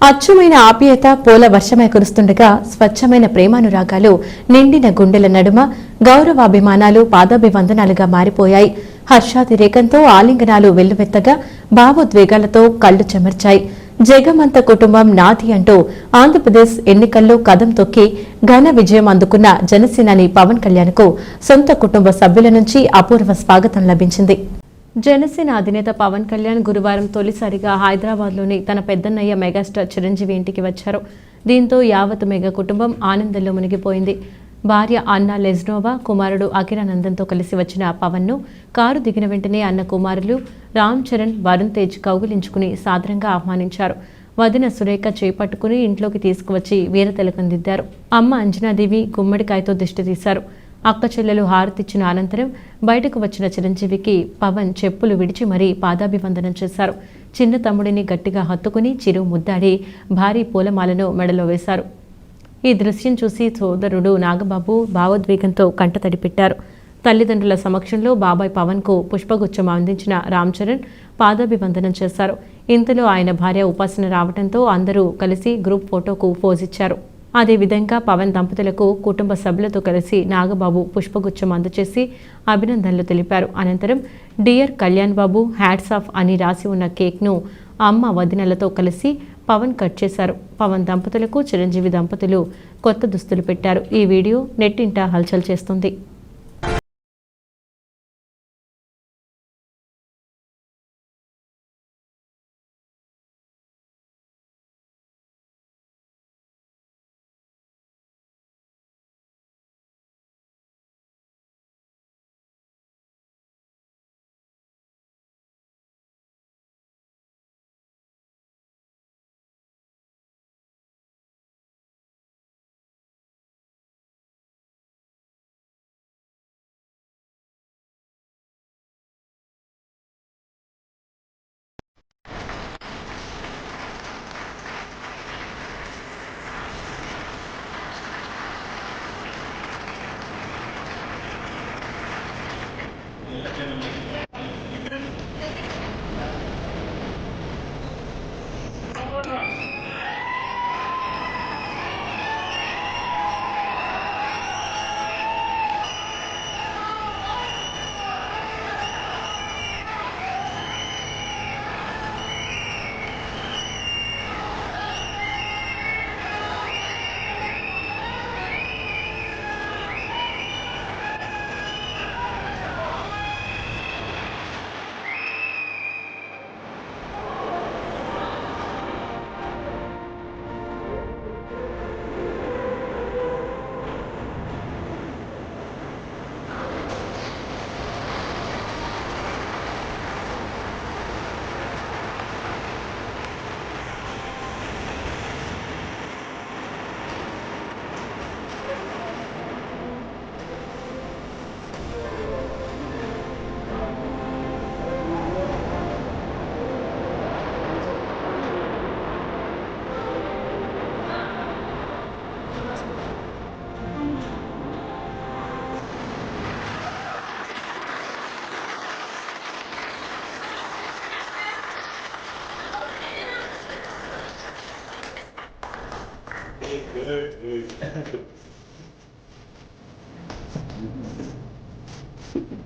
అచ్చుమైన ఆప్యాయత పూల వర్షమై కురుస్తుండగా స్వచ్ఛమైన ప్రేమానురాగాలు నిండిన గుండెల నడుమ గౌరవాభిమానాలు పాదాభివందనాలుగా మారిపోయాయి. హర్షాతిరేకంతో ఆలింగనాలు వెల్లువెత్తగా భావోద్వేగాలతో కళ్ళు చెమర్చాయి. జగమంత కుటుంబం నాది అంటూ ఆంధ్రప్రదేశ్ ఎన్నికల్లో కదం తొక్కి ఘన విజయం అందుకున్న జనసేనాని పవన్ కళ్యాణ్కు సొంత కుటుంబ సభ్యుల నుంచి అపూర్వ స్వాగతం లభించింది. జనసేన అధినేత పవన్ కళ్యాణ్ గురువారం తొలిసారిగా హైదరాబాద్లోని తన పెద్దన్నయ్య మెగాస్టార్ చిరంజీవి ఇంటికి వచ్చారు. దీంతో యావత్ మెగా కుటుంబం ఆనందంలో మునిగిపోయింది. భార్య అన్న లెజ్నోవా కుమారుడు అఖిరానందంతో కలిసి వచ్చిన పవన్ను కారు దిగిన వెంటనే అన్న కుమారులు రామ్ చరణ్ వరుణ్ తేజ్ కౌగిలించుకుని సాదరంగా ఆహ్వానించారు. వదిన సురేఖ చేపట్టుకుని ఇంట్లోకి తీసుకువచ్చి వీరతెలకందిద్దారు అమ్మ అంజనాదేవి గుమ్మడికాయతో దిష్టి తీశారు. అక్క చెల్లెలు హారతిచ్చిన అనంతరం బయటకు వచ్చిన చిరంజీవికి పవన్ చెప్పులు విడిచి మరీ పాదాభివందనం చేశారు. చిన్న తమ్ముడిని గట్టిగా హత్తుకుని చిరు ముద్దాడి భారీ పూలమాలను మెడలో వేశారు. ఈ దృశ్యం చూసి సోదరుడు నాగబాబు భావోద్వేగంతో కంట తడిపెట్టారు. తల్లిదండ్రుల సమక్షంలో బాబాయ్ పవన్కు పుష్పగుచ్చం అందించిన రామ్ చరణ్ పాదాభివందనం చేశారు. ఇంతలో ఆయన భార్య ఉపాసన రావడంతో అందరూ కలిసి గ్రూప్ ఫోటోకు పోజ్ ఇచ్చారు. అదేవిధంగా పవన్ దంపతులకు కుటుంబ సభ్యులతో కలిసి నాగబాబు పుష్పగుచ్చం అందచేసి అభినందనలు తెలిపారు. అనంతరం dear Kalyan Babu hats off అని రాసి ఉన్న కేక్ను అమ్మ వదినలతో కలిసి పవన్ కట్ చేశారు. పవన్ దంపతులకు చిరంజీవి దంపతులు కొత్త దుస్తులు పెట్టారు. ఈ వీడియో నెట్టింట హల్చల్ చేస్తుంది. Thank you. Thank you.